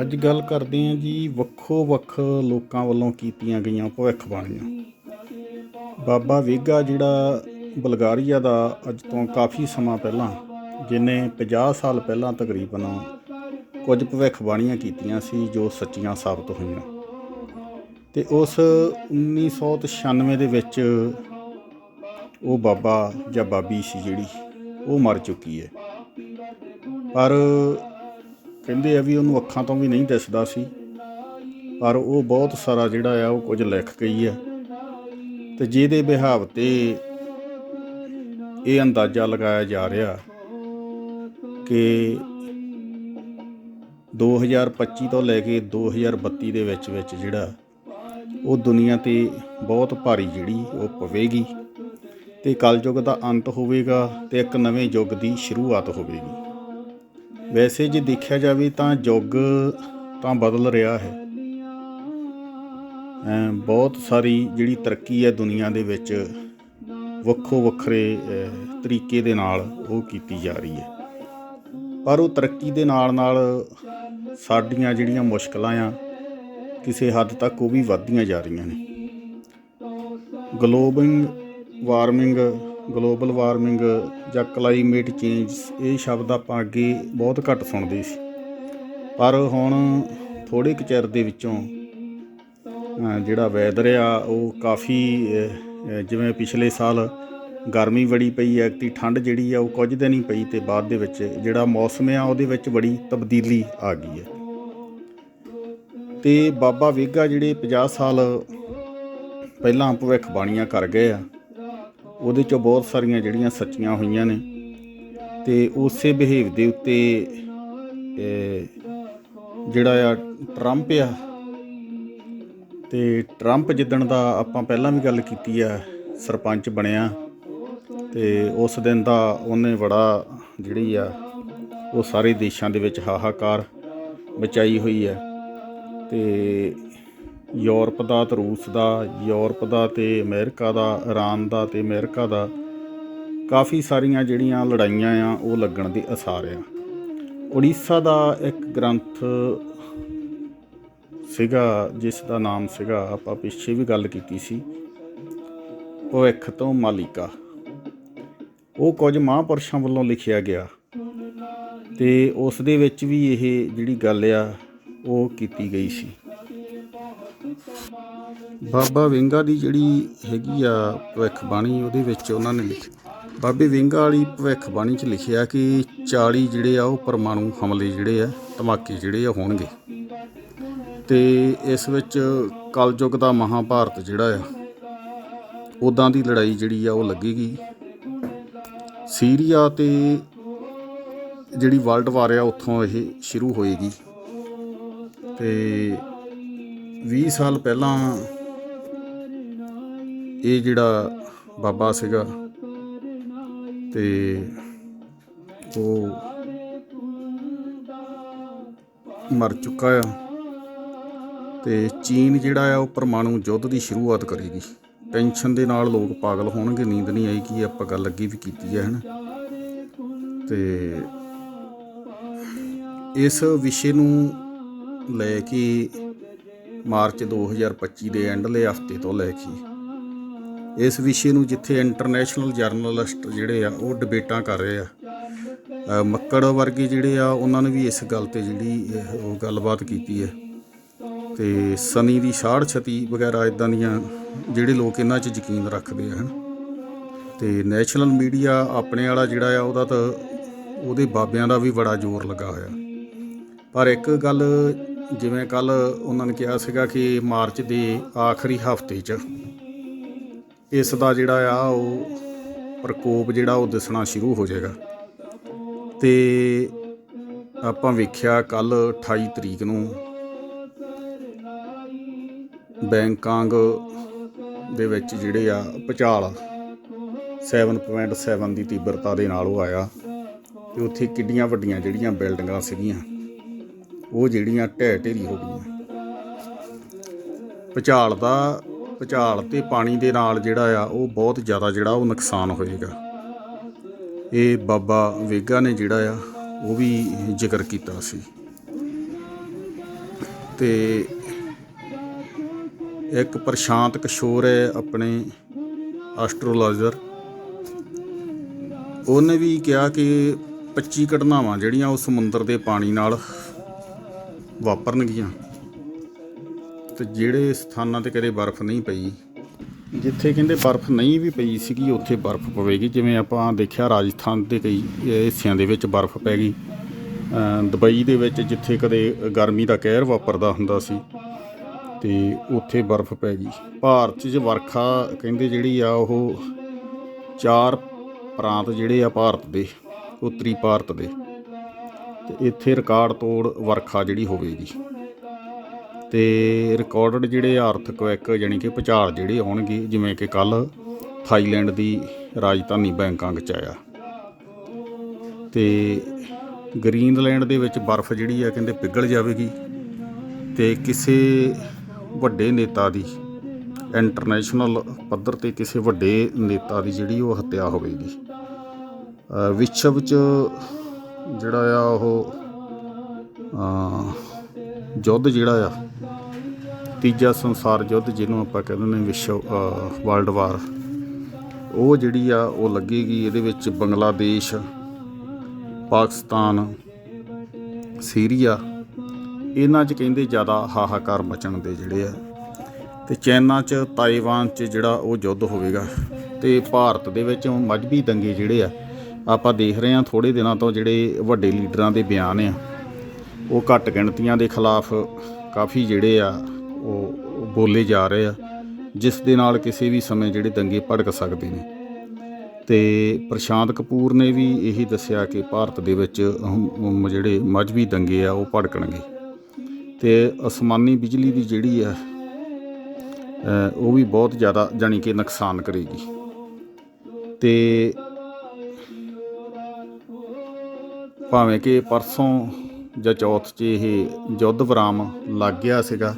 ਅੱਜ ਗੱਲ ਕਰਦੇ ਹਾਂ ਜੀ ਵੱਖੋ ਵੱਖ ਲੋਕਾਂ ਵੱਲੋਂ ਕੀਤੀਆਂ ਗਈਆਂ ਭਵਿੱਖਬਾਣੀਆਂ ਬਾਬਾ ਵੇਗਾ ਜਿਹੜਾ ਬਲਗਾਰੀਆ ਦਾ ਅੱਜ ਤੋਂ ਕਾਫੀ ਸਮਾਂ ਪਹਿਲਾਂ, ਜਿਨੇ 50 ਸਾਲ ਪਹਿਲਾਂ ਤਕਰੀਬਨ ਕੁਝ ਭਵਿੱਖਬਾਣੀਆਂ ਕੀਤੀਆਂ ਸੀ, ਜੋ ਸੱਚੀਆਂ ਸਾਬਤ ਹੋਈਆਂ। ਤੇ ਉਸ 1996 ਦੇ ਵਿੱਚ ਉਹ ਬਾਬਾ ਜਾਂ ਬਾਬੀ ਸੀ ਜਿਹੜੀ, ਉਹ ਮਰ ਚੁੱਕੀ ਹੈ। ਪਰ ਕਹਿੰਦੇ ਆ ਵੀ ਉਹਨੂੰ ਅੱਖਾਂ ਤੋਂ ਵੀ ਨਹੀਂ ਦਿਸਦਾ ਸੀ। ਪਰ ਉਹ ਬਹੁਤ ਸਾਰਾ ਜਿਹੜਾ ਆ, ਉਹ ਕੁਝ ਲਿਖ ਗਈ ਆ। ਤੇ ਜਿਹਦੇ ਵਿਹਾਵ ਤੇ ਇਹ ਅੰਦਾਜ਼ਾ ਲਗਾਇਆ ਜਾ ਰਿਹਾ ਕਿ 2025 ਤੋਂ ਲੈ ਕੇ 2032 ਦੇ ਵਿੱਚ ਵਿੱਚ ਜਿਹੜਾ ਉਹ ਦੁਨੀਆ ਤੇ ਬਹੁਤ ਭਾਰੀ ਜਿਹੜੀ ਉਹ ਪਵੇਗੀ। ਤੇ ਕਲਯੁੱਗ ਦਾ ਅੰਤ ਹੋਵੇਗਾ ਤੇ ਇੱਕ ਨਵੇਂ ਯੁੱਗ ਦੀ ਸ਼ੁਰੂਆਤ ਹੋਵੇਗੀ। ਵੈਸੇ ਜੇ ਦੇਖਿਆ ਜਾਵੇ ਤਾਂ ਯੁੱਗ ਤਾਂ ਬਦਲ ਰਿਹਾ ਹੈ। ਬਹੁਤ ਸਾਰੀ ਜਿਹੜੀ ਤਰੱਕੀ ਹੈ ਦੁਨੀਆ ਦੇ ਵਿੱਚ ਵੱਖੋ ਵੱਖਰੇ ਤਰੀਕੇ ਦੇ ਨਾਲ ਉਹ ਕੀਤੀ ਜਾ ਰਹੀ ਹੈ। ਪਰ ਉਹ ਤਰੱਕੀ ਦੇ ਨਾਲ ਨਾਲ ਸਾਡੀਆਂ ਜਿਹੜੀਆਂ ਮੁਸ਼ਕਲਾਂ ਆ, ਕਿਸੇ ਹੱਦ ਤੱਕ ਉਹ ਵੀ ਵੱਧਦੀਆਂ ਜਾ ਰਹੀਆਂ ਨੇ। ਗਲੋਬਲ ਵਾਰਮਿੰਗ ਗਲੋਬਲ ਵਾਰਮਿੰਗ ਜਾਂ ਕਲਾਈਮੇਟ ਚੇਂਜ, ਇਹ ਸ਼ਬਦ ਆਪਾਂ ਅੱਗੇ ਬਹੁਤ ਘੱਟ ਸੁਣਦੇ ਸੀ। ਪਰ ਹੁਣ ਥੋੜੇ ਕੁ ਚਿਰ ਦੇ ਵਿੱਚੋਂ ਜਿਹੜਾ ਵੈਦਰ ਆ, ਉਹ ਕਾਫੀ ਜਿਵੇਂ ਪਿਛਲੇ ਸਾਲ ਗਰਮੀ ਬੜੀ ਪਈ ਐ ਕਿ ਠੰਡ ਜਿਹੜੀ ਆ, ਉਹ ਕੁਝ ਦਿਨ ਹੀ ਪਈ ਤੇ ਬਾਅਦ ਦੇ ਵਿੱਚ ਜਿਹੜਾ ਮੌਸਮ ਆ, ਉਹਦੇ ਵਿੱਚ ਬੜੀ ਤਬਦੀਲੀ ਆ ਗਈ ਹੈ। ਤੇ ਬਾਬਾ ਵੇਗਾ ਜਿਹੜੇ 50 ਸਾਲ ਪਹਿਲਾਂ ਭਵਿੱਖਬਾਣੀਆਂ ਕਰ ਗਏ ਆ ਉਹਦੇ ਚੋਂ ਬਹੁਤ ਸਾਰੀਆਂ ਜਿਹੜੀਆਂ ਸੱਚੀਆਂ ਹੋਈਆਂ ਨੇ। ਤੇ ਉਸੇ ਬਿਹੇਵ ਦੇ ਉੱਤੇ ਜਿਹੜਾ ਆ ਟਰੰਪ ਆ, ਤੇ ਟਰੰਪ ਜਿੱਦਣ ਦਾ ਆਪਾਂ ਪਹਿਲਾਂ ਵੀ ਗੱਲ ਕੀਤੀ ਆ, ਸਰਪੰਚ ਬਣਿਆ, ਤੇ ਉਸ ਦਿਨ ਦਾ ਉਹਨੇ ਬੜਾ ਜਿਹੜੀ ਆ, ਉਹ ਸਾਰੇ ਦੇਸ਼ਾਂ ਦੇ ਵਿੱਚ ਹਾਹਾਕਾਰ ਮਚਾਈ ਹੋਈ ਹੈ ਤੇ ਯੂਰਪ ਦਾ ਤੇ ਰੂਸ ਦਾ, ਯੂਰਪ ਦਾ ਤੇ ਅਮਰੀਕਾ ਦਾ, ਇਰਾਨ ਦਾ ਤੇ ਅਮਰੀਕਾ ਦਾ, ਕਾਫੀ ਸਾਰੀਆਂ ਜਿਹੜੀਆਂ ਲੜਾਈਆਂ ਆ, ਉਹ ਲੱਗਣ ਦੇ ਅਸਾਰ ਆ। ਉੜੀਸਾ ਦਾ ਇੱਕ ਗ੍ਰੰਥ ਸੀਗਾ, ਜਿਸ ਦਾ ਨਾਮ ਸੀਗਾ, ਆਪਾਂ ਪਿੱਛੇ ਵੀ ਗੱਲ ਕੀਤੀ ਸੀ, ਭਵਿੱਖ ਤੋਂ ਮਾਲਿਕਾ। ਉਹ ਕੁਝ ਮਹਾਂਪੁਰਸ਼ਾਂ ਵੱਲੋਂ ਲਿਖਿਆ ਗਿਆ। ਤੇ ਉਸ ਦੇ ਵਿੱਚ ਵੀ ਇਹ ਜਿਹੜੀ ਗੱਲ ਆ, ਉਹ ਕੀਤੀ ਗਈ ਸੀ। ਬਾਬਾ ਵਿੰਗਾ ਦੀ ਜਿਹੜੀ ਹੈਗੀ ਆ ਭਵਿੱਖ ਬਾਣੀ, ਉਹਦੇ ਵਿੱਚ ਉਹਨਾਂ ਨੇ ਲਿਖੀ। ਬਾਬੇ ਵਿੰਗਾ ਵਾਲੀ ਭਵਿੱਖ ਬਾਣੀ 'ਚ ਲਿਖਿਆ ਕਿ 40 ਜਿਹੜੇ ਆ, ਉਹ ਪਰਮਾਣੂ ਹਮਲੇ ਜਿਹੜੇ ਆ, ਧਮਾਕੇ ਜਿਹੜੇ ਆ, ਹੋਣਗੇ। ਤੇ ਇਸ ਵਿੱਚ ਕਲਯੁੱਗ ਦਾ ਮਹਾਭਾਰਤ ਜਿਹੜਾ ਆ ਉਦਾਂ ਦੀ ਲੜਾਈ ਜਿਹੜੀ ਆ, ਉਹ ਲੱਗੇਗੀ। ਸੀਰੀਆ ਤੇ ਜਿਹੜੀ ਵਰਲਡ ਵਾਰ ਆ, ਉੱਥੋਂ ਇਹ ਸ਼ੁਰੂ ਹੋਏਗੀ। ਤੇ 20 ਸਾਲ ਪਹਿਲਾਂ ਇਹ ਜਿਹੜਾ ਬਾਬਾ ਸੀਗਾ ਤੇ ਉਹ ਮਰ ਚੁੱਕਾ ਆ ਤੇ ਚੀਨ ਜਿਹੜਾ ਆ ਉਹ ਪਰਮਾਣੂ ਯੁੱਧ ਦੀ ਸ਼ੁਰੂਆਤ ਕਰੇਗੀ। ਟੈਨਸ਼ਨ ਦੇ ਨਾਲ ਲੋਕ ਪਾਗਲ ਹੋਣਗੇ, ਨੀਂਦ ਨਹੀਂ ਆਈ ਕਿ ਆਪਾਂ ਗੱਲ ਅੱਗੇ ਵੀ ਕੀਤੀ ਹੈ ਹਨ? ਤੇ ਇਸ ਵਿਸ਼ੇ ਨੂੰ ਲੈ ਕੇ ਮਾਰਚ 2025 ਦੇ ਐਂਡਲੇ ਹਫ਼ਤੇ ਤੋਂ ਲੈ ਕੇ ਇਸ ਵਿਸ਼ੇ ਨੂੰ ਜਿੱਥੇ ਇੰਟਰਨੈਸ਼ਨਲ ਜਰਨਲਿਸਟ ਜਿਹੜੇ ਆ, ਉਹ ਡਿਬੇਟਾਂ ਕਰ ਰਹੇ ਆ। ਮੱਕੜ ਵਰਗੇ ਜਿਹੜੇ ਆ, ਉਹਨਾਂ ਨੇ ਵੀ ਇਸ ਗੱਲ ਤੇ ਜਿਹੜੀ ਉਹ ਗੱਲਬਾਤ ਕੀਤੀ ਹੈ। ਤੇ ਸਨੀ ਦੀ ਸਾੜ ਛਤੀ ਵਗੈਰਾ ਇਦਾਂ ਦੀਆਂ ਜਿਹੜੇ ਲੋਕ ਇਹਨਾਂ 'ਚ ਯਕੀਨ ਰੱਖਦੇ ਆ, ਹਨ। ਤੇ ਨੈਸ਼ਨਲ ਮੀਡੀਆ ਆਪਣੇ ਵਾਲਾ ਜਿਹੜਾ ਆ, ਉਹਦਾ ਤਾਂ ਉਹਦੇ ਬਾਬਿਆਂ ਦਾ ਵੀ ਬੜਾ ਜ਼ੋਰ ਲੱਗਾ ਹੋਇਆ। ਪਰ ਇੱਕ ਗੱਲ ਜਿਵੇਂ ਕੱਲ ਉਹਨਾਂ ਨੇ ਕਿਹਾ ਸੀਗਾ ਕਿ ਮਾਰਚ ਦੇ ਆਖਰੀ ਹਫ਼ਤੇ 'ਚ ਇਸ ਦਾ ਜਿਹੜਾ ਆ ਉਹ ਪ੍ਰਕੋਪ ਜਿਹੜਾ ਉਹ ਦਿਸਣਾ ਸ਼ੁਰੂ ਹੋ ਜਾਏਗਾ। ਤੇ ਆਪਾਂ ਵੇਖਿਆ ਕੱਲ 28 ਤਰੀਕ ਨੂੰ ਬੈਂਕਾਂਗ ਦੇ ਵਿੱਚ ਜਿਹੜੇ ਆ ਭੁਚਾਲ 7.7 ਦੀ ਤੀਬਰਤਾ ਦੇ ਨਾਲ ਉਹ ਆਇਆ ਤੇ ਉੱਥੇ ਕਿੱਡੀਆਂ ਵੱਡੀਆਂ ਜਿਹੜੀਆਂ ਬਿਲਡਿੰਗਾਂ ਸੀਗੀਆਂ, ਉਹ ਜਿਹੜੀਆਂ ਢਹਿ ਢੇਰੀ ਹੋ ਗਈਆਂ। ਭੁਚਾਲ ਦਾ ਭੁਚਾਲ ਤੇ ਪਾਣੀ ਦੇ ਨਾਲ ਜਿਹੜਾ ਆ, ਉਹ ਬਹੁਤ ਜ਼ਿਆਦਾ ਜਿਹੜਾ ਉਹ ਨੁਕਸਾਨ ਹੋਏਗਾ। ਇਹ ਬਾਬਾ ਵੇਗਾ ਨੇ ਜਿਹੜਾ ਆ, ਉਹ ਵੀ ਜ਼ਿਕਰ ਕੀਤਾ ਸੀ। ਤੇ ਇੱਕ ਪ੍ਰਸ਼ਾਂਤ ਕਿਸ਼ੋਰ ਹੈ ਆਪਣੇ ਐਸਟ੍ਰੋਲੋਜਰ ਉਹਨੇ ਵੀ ਕਿਹਾ ਕਿ 25 ਘਟਨਾਵਾਂ ਜਿਹੜੀਆਂ ਉਹ ਸਮੁੰਦਰ ਦੇ ਪਾਣੀ ਨਾਲ ਵਾਪਰਨਗੀਆਂ। ਤੇ ਜਿਹੜੇ ਸਥਾਨਾਂ ਤੇ ਕਦੇ ਬਰਫ਼ ਨਹੀਂ ਪਈ, ਜਿੱਥੇ ਕਹਿੰਦੇ ਬਰਫ਼ ਨਹੀਂ ਵੀ ਪਈ ਸੀਗੀ, ਉੱਥੇ ਬਰਫ਼ ਪਵੇਗੀ। ਜਿਵੇਂ ਆਪਾਂ ਦੇਖਿਆ ਰਾਜਸਥਾਨ ਦੇ ਕਈ ਹਿੱਸਿਆਂ ਦੇ ਵਿੱਚ ਬਰਫ਼ ਪੈ ਗਈ। ਦੁਬਈ ਦੇ ਵਿੱਚ ਜਿੱਥੇ ਕਦੇ ਗਰਮੀ ਦਾ ਕਹਿਰ ਵਾਪਰਦਾ ਹੁੰਦਾ ਸੀ, ਤੇ ਉੱਥੇ ਬਰਫ਼ ਪੈ ਗਈ। ਭਾਰਤ 'ਚ ਵਰਖਾ ਕਹਿੰਦੇ ਜਿਹੜੀ ਆ ਉਹ ਚਾਰ ਪ੍ਰਾਂਤ ਜਿਹੜੇ ਆ ਭਾਰਤ ਦੇ, ਉੱਤਰੀ ਭਾਰਤ ਦੇ। ਤੇ ਇੱਥੇ ਰਿਕਾਰਡ ਤੋੜ ਵਰਖਾ ਜਿਹੜੀ ਹੋਵੇਗੀ। ਤੇ ਰਿਕਾਰਡਡ ਜਿਹੜੇ ਆਰਥਿਕ ਯਾਨੀ ਕਿ ਭੁਚਾਲ ਜਿਹੜੇ ਆਉਣਗੇ ਜਿਵੇਂ ਕਿ ਕੱਲ ਥਾਈਲੈਂਡ ਦੀ ਰਾਜਧਾਨੀ ਬੈਂਕਾਕ ਚ ਆਇਆ। ਤੇ ਗ੍ਰੀਨਲੈਂਡ ਦੇ ਵਿੱਚ ਬਰਫ਼ ਜਿਹੜੀ ਆ ਕਹਿੰਦੇ ਪਿਘਲ ਜਾਵੇਗੀ ਤੇ ਕਿਸੇ ਵੱਡੇ ਨੇਤਾ ਦੀ ਇੰਟਰਨੈਸ਼ਨਲ ਪੱਧਰ ਤੇ ਕਿਸੇ ਵੱਡੇ ਨੇਤਾ ਦੀ ਜਿਹੜੀ ਉਹ ਹੱਤਿਆ ਹੋਵੇਗੀ। ਵਿਸ਼ਵ ਚ ਜਿਹੜਾ ਆ ਉਹ ਯੁੱਧ ਜਿਹੜਾ ਆ, ਤੀਜਾ ਸੰਸਾਰ ਯੁੱਧ ਜਿਹਨੂੰ ਆਪਾਂ ਕਹਿੰਦੇ ਨੇ ਵਿਸ਼ਵ ਵਰਲਡ ਵਾਰ ਉਹ ਜਿਹੜੀ ਆ, ਉਹ ਲੱਗੇਗੀ ਇਹਦੇ ਵਿੱਚ ਬੰਗਲਾਦੇਸ਼, ਪਾਕਿਸਤਾਨ, ਸੀਰੀਆ, ਇਹਨਾਂ 'ਚ ਕਹਿੰਦੇ ਜ਼ਿਆਦਾ ਹਾਹਾਕਾਰ ਮਚਣ ਦੇ ਜਿਹੜੇ ਆ। ਤੇ ਚਾਈਨਾ 'ਚ, ਤਾਈਵਾਨ 'ਚ ਜਿਹੜਾ ਉਹ ਯੁੱਧ ਹੋਵੇਗਾ। ਤੇ ਭਾਰਤ ਦੇ ਵਿੱਚ ਮਜਬੀ ਦੰਗੇ ਜਿਹੜੇ ਆ, ਆਪਾਂ ਦੇਖ ਰਹੇ ਹਾਂ ਥੋੜੇ ਦਿਨਾਂ ਤੋਂ ਜਿਹੜੇ ਵੱਡੇ ਲੀਡਰਾਂ ਦੇ ਬਿਆਨ ਆ। ਉਹ ਘੱਟ ਗਿਣਤੀਆਂ ਦੇ ਖਿਲਾਫ ਕਾਫੀ ਜਿਹੜੇ ਆ, ਉਹ ਬੋਲੇ ਜਾ ਰਹੇ ਆ, ਜਿਸ ਦੇ ਨਾਲ ਕਿਸੇ ਵੀ ਸਮੇਂ ਜਿਹੜੇ ਦੰਗੇ ਭੜਕ ਸਕਦੇ ਨੇ। ਤੇ ਪ੍ਰਸ਼ਾਂਤ ਕਪੂਰ ਨੇ ਵੀ ਇਹੀ ਦੱਸਿਆ ਕਿ ਭਾਰਤ ਦੇ ਵਿੱਚ ਜਿਹੜੇ ਮਜਬੀ ਦੰਗੇ ਆ, ਉਹ ਭੜਕਣਗੇ। ਤੇ ਅਸਮਾਨੀ ਬਿਜਲੀ ਦੀ ਜਿਹੜੀ ਆ ਉਹ ਵੀ ਬਹੁਤ ਜ਼ਿਆਦਾ ਜਾਣੀ ਕਿ ਨੁਕਸਾਨ ਕਰੇਗੀ। ਤੇ ਭਾਵੇਂ ਕਿ ਪਰਸੋਂ ਜਾਂ ਚੌਥ 'ਚ ਇਹ ਯੁੱਧ ਵਿਰਾਮ ਲੱਗ ਗਿਆ ਸੀਗਾ।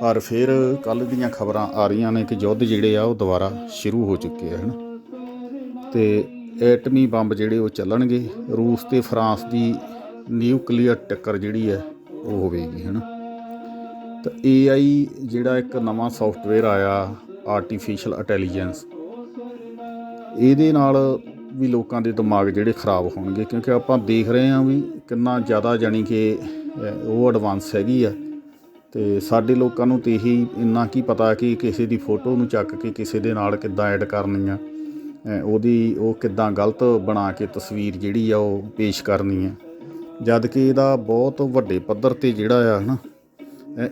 ਪਰ ਫਿਰ ਕੱਲ ਦੀਆਂ ਖਬਰਾਂ ਆ ਰਹੀਆਂ ਨੇ ਕਿ ਯੁੱਧ ਜਿਹੜੇ ਆ, ਉਹ ਦੁਬਾਰਾ ਸ਼ੁਰੂ ਹੋ ਚੁੱਕੇ ਆ, ਹਨ। ਤੇ ਐਟਮੀ ਬੰਬ ਜਿਹੜੇ ਉਹ ਚੱਲਣਗੇ, ਰੂਸ ਤੇ ਫਰਾਂਸ ਦੀ ਨਿਊਕਲੀਅਰ ਟੱਕਰ ਜਿਹੜੀ ਹੈ ਉਹ ਹੋਵੇਗੀ, ਹਨ। ਤਾਂ AI ਜਿਹੜਾ ਇੱਕ ਨਵਾਂ ਸੌਫਟਵੇਅਰ ਆਇਆ ਆਰਟੀਫੀਸ਼ੀਅਲ ਇੰਟੈਲੀਜੈਂਸ ਇਹਦੇ ਨਾਲ ਵੀ ਲੋਕਾਂ ਦੇ ਦਿਮਾਗ ਜਿਹੜੇ ਖਰਾਬ ਹੋਣਗੇ, ਕਿਉਂਕਿ ਆਪਾਂ ਦੇਖ ਰਹੇ ਹਾਂ ਵੀ ਕਿੰਨਾ ਜ਼ਿਆਦਾ ਜਾਣੀ ਕਿ ਉਹ ਐਡਵਾਂਸ ਹੈਗੀ ਆ। ਤੇ ਸਾਡੇ ਲੋਕਾਂ ਨੂੰ ਤੇ ਇਹੀ ਇੰਨਾ ਕੀ ਪਤਾ ਕਿ ਕਿਸੇ ਦੀ ਫੋਟੋ ਨੂੰ ਚੱਕ ਕੇ ਕਿਸੇ ਦੇ ਨਾਲ ਕਿੱਦਾਂ ਐਡ ਕਰਨੀ ਆ। ਉਹਦੀ ਉਹ ਕਿੱਦਾਂ ਗਲਤ ਬਣਾ ਕੇ ਤਸਵੀਰ ਜਿਹੜੀ ਆ ਉਹ ਪੇਸ਼ ਕਰਨੀ ਆ। ਜਦ ਕਿ ਇਹਦਾ ਬਹੁਤ ਵੱਡੇ ਪੱਧਰ ਤੇ ਜਿਹੜਾ ਆ ਹਨਾ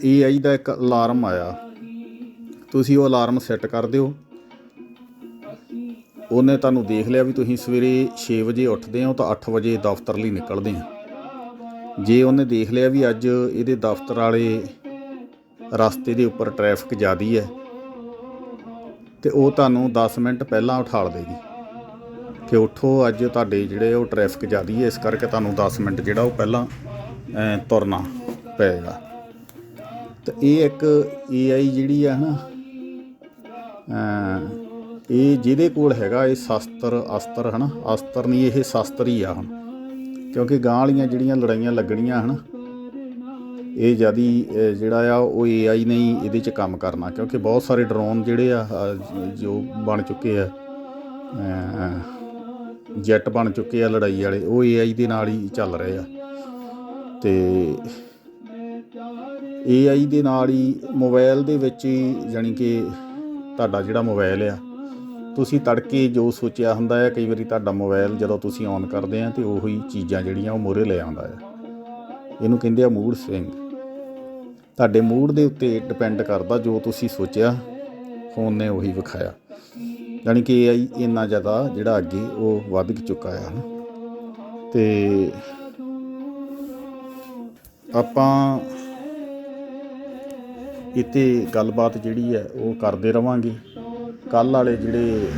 AI ਦਾ ਇੱਕ ਅਲਾਰਮ ਆਇਆ। ਤੁਸੀਂ ਉਹ ਅਲਾਰਮ ਸੈੱਟ ਕਰ ਦਿਓ। ਉਹਨੇ ਤੁਹਾਨੂੰ ਦੇਖ ਲਿਆ ਵੀ ਤੁਸੀਂ ਸਵੇਰੇ 6 ਵਜੇ ਉੱਠਦੇ ਹੋ ਤਾਂ 8 ਵਜੇ ਦਫ਼ਤਰ ਲਈ ਨਿਕਲਦੇ ਆ ਜੇ ਉਹਨੇ ਦੇਖ ਲਿਆ ਵੀ ਅੱਜ ਇਹਦੇ ਦਫ਼ਤਰ ਵਾਲੇ ਰਸਤੇ ਦੇ ਉੱਪਰ ਟ੍ਰੈਫਿਕ ਜ਼ਿਆਦੀ ਹੈ, ਤੇ ਉਹ ਤੁਹਾਨੂੰ 10 ਮਿੰਟ ਪਹਿਲਾਂ ਉਠਾਲ ਦੇਗੀ। ਕਿ ਉਠੋ, ਅੱਜ ਤੁਹਾਡੇ ਜਿਹੜੇ ਉਹ ਟ੍ਰੈਫਿਕ ਜ਼ਿਆਦੀ ਹੈ, ਇਸ ਕਰਕੇ ਤੁਹਾਨੂੰ 10 ਮਿੰਟ ਜਿਹੜਾ ਉਹ ਪਹਿਲਾਂ ਤੁਰਨਾ ਪਏਗਾ। ਤੇ ਇਹ ਇੱਕ AI ਜਿਹੜੀ ਆ ਨਾ ਇਹ ਜਿਹਦੇ ਕੋਲ ਹੈਗਾ ਇਹ ਸ਼ਸਤਰ, ਅਸਤਰ ਹਨਾ? ਅਸਤਰ ਨਹੀਂ, ਇਹ ਸ਼ਸਤਰ ਹੀ ਆ ਹੁਣ। ਕਿਉਂਕਿ ਗਾਂ ਵਾਲੀਆਂ ਜਿਹੜੀਆਂ ਲੜਾਈਆਂ ਲੱਗਣੀਆਂ ਹਨ, ਇਹ ਜਿਆਦੀ ਜਿਹੜਾ ਆ, ਉਹ AI ਨੇ ਹੀ ਇਹਦੇ 'ਚ ਕੰਮ ਕਰਨਾ। ਕਿਉਂਕਿ ਬਹੁਤ ਸਾਰੇ ਡਰੋਨ ਜਿਹੜੇ ਆ ਜੋ ਬਣ ਚੁੱਕੇ ਆ ਜੈਟ ਬਣ ਚੁੱਕੇ ਆ ਲੜਾਈ ਵਾਲੇ, ਉਹ AI ਦੇ ਨਾਲ ਹੀ ਚੱਲ ਰਹੇ ਆ। ਤੇ AI ਦੇ ਨਾਲ ਹੀ ਮੋਬਾਈਲ ਦੇ ਵਿੱਚ ਹੀ ਜਾਣੀ ਕਿ ਤੁਹਾਡਾ ਜਿਹੜਾ ਮੋਬਾਈਲ ਆ ਤੁਸੀਂ ਤੜਕੇ ਜੋ ਸੋਚਿਆ ਹੁੰਦਾ ਹੈ, ਕਈ ਵਾਰੀ ਤੁਹਾਡਾ ਮੋਬਾਈਲ ਜਦੋਂ ਤੁਸੀਂ ਔਨ ਕਰਦੇ ਆ ਤੇ ਉਹੀ ਚੀਜ਼ਾਂ ਜਿਹੜੀਆਂ ਉਹ ਮੋਰੇ ਲੈ ਆਉਂਦਾ ਆ ਇਹਨੂੰ ਕਹਿੰਦੇ ਆ ਮੂਡ ਸਵਿੰਗ ਤੁਹਾਡੇ ਮੂਡ ਦੇ ਉੱਤੇ ਡਿਪੈਂਡ ਕਰਦਾ ਜੋ ਤੁਸੀਂ ਸੋਚਿਆ ਫੋਨ ਨੇ ਉਹੀ ਵਿਖਾਇਆ। ਯਾਨੀ ਕਿ AI ਇੰਨਾ ਜ਼ਿਆਦਾ ਜਿਹੜਾ ਅੱਗੇ ਉਹ ਵੱਧ ਚੁੱਕਾ ਆ ਨਾ ਤੇ ਆਪਾਂ ਇਤੇ ਗੱਲਬਾਤ ਜਿਹੜੀ ਹੈ, ਉਹ ਕਰਦੇ ਰਵਾਂਗੇ। ਕੱਲ ਵਾਲੇ ਜਿਹੜੇ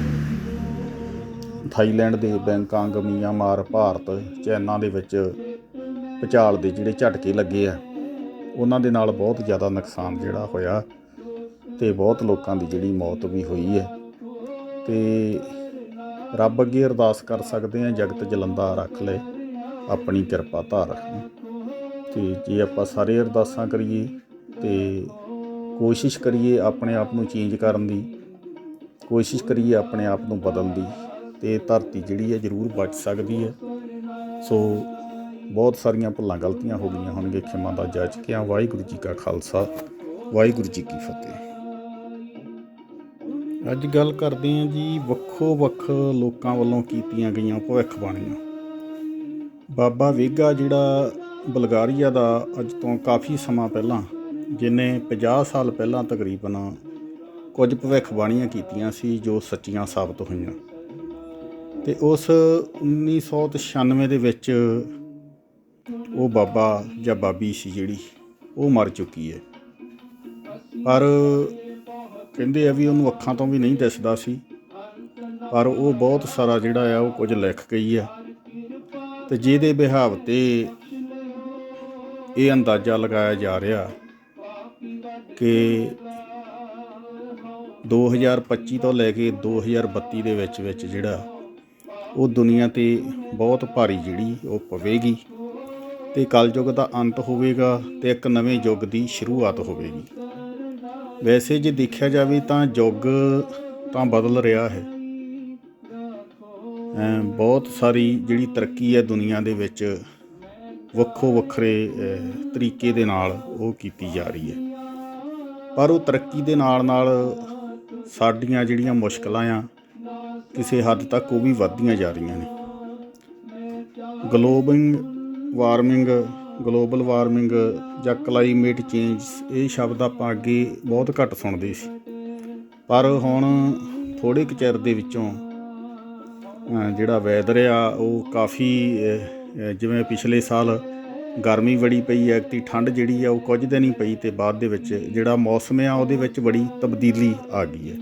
ਥਾਈਲੈਂਡ ਦੇ ਬੈਂਕਾਂਗ, ਮਿਆਂਮਾਰ, ਭਾਰਤ, ਚੈਨਾ ਦੇ ਵਿੱਚ ਭੁਚਾਲ ਦੇ ਜਿਹੜੇ ਝਟਕੇ ਲੱਗੇ ਆ, ਉਹਨਾਂ ਦੇ ਨਾਲ ਬਹੁਤ ਜ਼ਿਆਦਾ ਨੁਕਸਾਨ ਜਿਹੜਾ ਹੋਇਆ ਤੇ ਬਹੁਤ ਲੋਕਾਂ ਦੀ ਜਿਹੜੀ ਮੌਤ ਵੀ ਹੋਈ ਹੈ। ਤੇ ਰੱਬ ਅੱਗੇ ਅਰਦਾਸ ਕਰ ਸਕਦੇ ਆ ਜਗਤ ਜਲੰਦਾ ਰੱਖ ਲੈ, ਆਪਣੀ ਕਿਰਪਾ ਧਾਰ ਤੇ ਜੇ ਆਪਾਂ ਸਾਰੇ ਅਰਦਾਸਾਂ ਕਰੀਏ ਤੇ ਕੋਸ਼ਿਸ਼ ਕਰੀਏ ਆਪਣੇ ਆਪ ਨੂੰ ਚੇਂਜ ਕਰਨ ਦੀ ਕੋਸ਼ਿਸ਼ ਕਰੀਏ ਆਪਣੇ ਆਪ ਨੂੰ ਬਦਲਣ ਦੀ ਤੇ ਧਰਤੀ ਜਿਹੜੀ ਹੈ ਜ਼ਰੂਰ ਬਚ ਸਕਦੀ ਹੈ। ਸੋ ਬਹੁਤ ਸਾਰੀਆਂ ਭੁੱਲਾਂ ਗਲਤੀਆਂ ਹੋ ਗਈਆਂ ਹੋਣਗੇ ਖਿਮਾ ਦਾ ਜਾਚ ਕਿਆ ਵਾਹਿਗੁਰੂ ਜੀ ਕਾ ਖਾਲਸਾ, ਵਾਹਿਗੁਰੂ ਜੀ ਕੀ ਫਤਿਹ। ਅੱਜ ਗੱਲ ਕਰਦੇ ਹਾਂ ਜੀ ਵੱਖੋ ਵੱਖ ਲੋਕਾਂ ਵੱਲੋਂ ਕੀਤੀਆਂ ਗਈਆਂ ਭਵਿੱਖਬਾਣੀਆਂ। ਬਾਬਾ ਵੇਗਾ ਜਿਹੜਾ ਬਲਗਾਰੀਆ ਦਾ ਅੱਜ ਤੋਂ ਕਾਫੀ ਸਮਾਂ ਪਹਿਲਾਂ, ਜਿਨੇ 50 ਸਾਲ ਪਹਿਲਾਂ ਤਕਰੀਬਨ ਕੁਝ ਭਵਿੱਖਬਾਣੀਆਂ ਕੀਤੀਆਂ ਸੀ ਜੋ ਸੱਚੀਆਂ ਸਾਬਤ ਹੋਈਆਂ। ਤੇ ਉਸ 1996 ਦੇ ਵਿੱਚ ਉਹ ਬਾਬਾ ਜਾਂ ਬਾਬੀ ਸੀ ਜਿਹੜੀ, ਉਹ ਮਰ ਚੁੱਕੀ ਹੈ। ਪਰ ਕਹਿੰਦੇ ਆ ਵੀ ਉਹਨੂੰ ਅੱਖਾਂ ਤੋਂ ਵੀ ਨਹੀਂ ਦਿਸਦਾ ਸੀ, ਪਰ ਉਹ ਬਹੁਤ ਸਾਰਾ ਜਿਹੜਾ ਆ, ਉਹ ਕੁਝ ਲਿਖ ਗਈ ਆ। ਤੇ ਜਿਹਦੇ ਵਿਹਾਵ ਤੇ ਇਹ ਅੰਦਾਜ਼ਾ ਲਗਾਇਆ ਜਾ ਰਿਹਾ ਕਿ 2025 ਤੋਂ ਲੈ ਕੇ 2032 ਦੇ ਵਿੱਚ ਵਿੱਚ ਜਿਹੜਾ ਉਹ ਦੁਨੀਆ ਤੇ ਬਹੁਤ ਭਾਰੀ ਜਿਹੜੀ ਉਹ ਪਵੇਗੀ ਤੇ ਕਲਯੁੱਗ ਦਾ ਅੰਤ ਹੋਵੇਗਾ ਤੇ ਇੱਕ ਨਵੇਂ ਯੁੱਗ ਦੀ ਸ਼ੁਰੂਆਤ ਹੋਵੇਗੀ। ਵੈਸੇ ਜੇ ਦੇਖਿਆ ਜਾਵੇ ਤਾਂ ਯੁੱਗ ਤਾਂ ਬਦਲ ਰਿਹਾ ਹੈ। ਬਹੁਤ ਸਾਰੀ ਜਿਹੜੀ ਤਰੱਕੀ ਹੈ ਦੁਨੀਆ ਦੇ ਵਿੱਚ ਵੱਖੋ ਵੱਖਰੇ ਤਰੀਕੇ ਦੇ ਨਾਲ ਉਹ ਕੀਤੀ ਜਾ ਰਹੀ ਹੈ। ਪਰ ਉਹ ਤਰੱਕੀ ਦੇ ਨਾਲ ਨਾਲ ਸਾਡੀਆਂ ਜਿਹੜੀਆਂ ਮੁਸ਼ਕਲਾਂ ਆ, ਕਿਸੇ ਹੱਦ ਤੱਕ ਉਹ ਵੀ ਵੱਧਦੀਆਂ ਜਾ ਰਹੀਆਂ ਨੇ। ਗਲੋਬਿੰਗ ਵਾਰਮਿੰਗ, ਗਲੋਬਲ ਵਾਰਮਿੰਗ ਜਾਂ ਕਲਾਈਮੇਟ ਚੇਂਜ, ਇਹ ਸ਼ਬਦ ਆਪਾਂ ਅੱਗੇ ਬਹੁਤ ਘੱਟ ਸੁਣਦੇ ਸੀ। ਪਰ ਹੁਣ ਥੋੜੇ ਕੁ ਚਿਰ ਦੇ ਵਿੱਚੋਂ ਜਿਹੜਾ ਵੈਦਰ ਆ, ਉਹ ਕਾਫੀ ਜਿਵੇਂ ਪਿਛਲੇ ਸਾਲ ਗਰਮੀ ਬੜੀ ਪਈ ਹੈ ਤੇ ਠੰਡ ਜਿਹੜੀ ਆ ਉਹ ਕੁਝ ਦਿਨ ਹੀ ਪਈ ਤੇ ਬਾਅਦ ਦੇ ਵਿੱਚ ਜਿਹੜਾ ਮੌਸਮ ਆ, ਉਹਦੇ ਵਿੱਚ ਬੜੀ ਤਬਦੀਲੀ ਆ ਗਈ ਹੈ।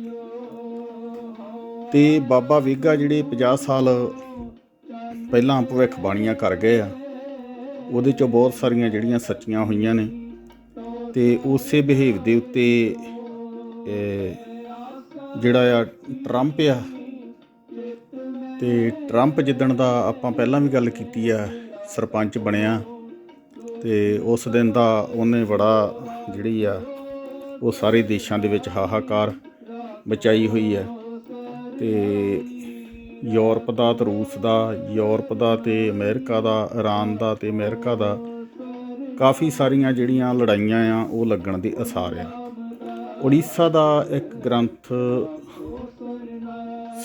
ਤੇ ਬਾਬਾ ਵੇਗਾ ਜਿਹੜੇ 50 ਸਾਲ ਪਹਿਲਾਂ ਭਵਿੱਖਬਾਣੀਆਂ ਕਰ ਗਏ ਆ, ਉਹਦੇ ਚੋਂ ਬਹੁਤ ਸਾਰੀਆਂ ਜਿਹੜੀਆਂ ਸੱਚੀਆਂ ਹੋਈਆਂ ਨੇ ਤੇ ਉਸੇ ਬਿਹੇਵ ਦੇ ਉੱਤੇ ਜਿਹੜਾ ਆ ਟਰੰਪ ਆ, ਤੇ ਟਰੰਪ ਜਿੱਦਣ ਦਾ ਆਪਾਂ ਪਹਿਲਾਂ ਵੀ ਗੱਲ ਕੀਤੀ ਆ, ਸਰਪੰਚ ਬਣਿਆ ਤੇ ਉਸ ਦਿਨ ਦਾ ਉਹਨੇ ਬੜਾ ਜਿਹੜੀ ਆ, ਉਹ ਸਾਰੇ ਦੇਸ਼ਾਂ ਦੇ ਵਿੱਚ ਹਾਹਾਕਾਰ ਬਚਾਈ ਹੋਈ ਹੈ ਤੇ ਯੂਰਪ ਦਾ ਤੇ ਰੂਸ ਦਾ, ਯੂਰਪ ਦਾ ਤੇ ਅਮਰੀਕਾ ਦਾ, ਇਰਾਨ ਦਾ ਤੇ ਅਮਰੀਕਾ ਦਾ ਕਾਫੀ ਸਾਰੀਆਂ ਜਿਹੜੀਆਂ ਲੜਾਈਆਂ ਆ, ਉਹ ਲੱਗਣ ਦੇ ਅਸਾਰ ਆ। ਉੜੀਸਾ ਦਾ ਇੱਕ ਗ੍ਰੰਥ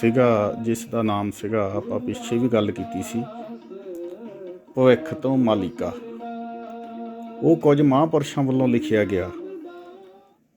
ਸੀਗਾ, ਜਿਸ ਦਾ ਨਾਮ ਸੀਗਾ, ਆਪਾਂ ਪਿੱਛੇ ਵੀ ਗੱਲ ਕੀਤੀ ਸੀ, ਭਵਿੱਖ ਤੋਂ ਮਾਲਿਕਾ। ਉਹ ਕੁਝ ਮਹਾਂਪੁਰਸ਼ਾਂ ਵੱਲੋਂ ਲਿਖਿਆ ਗਿਆ।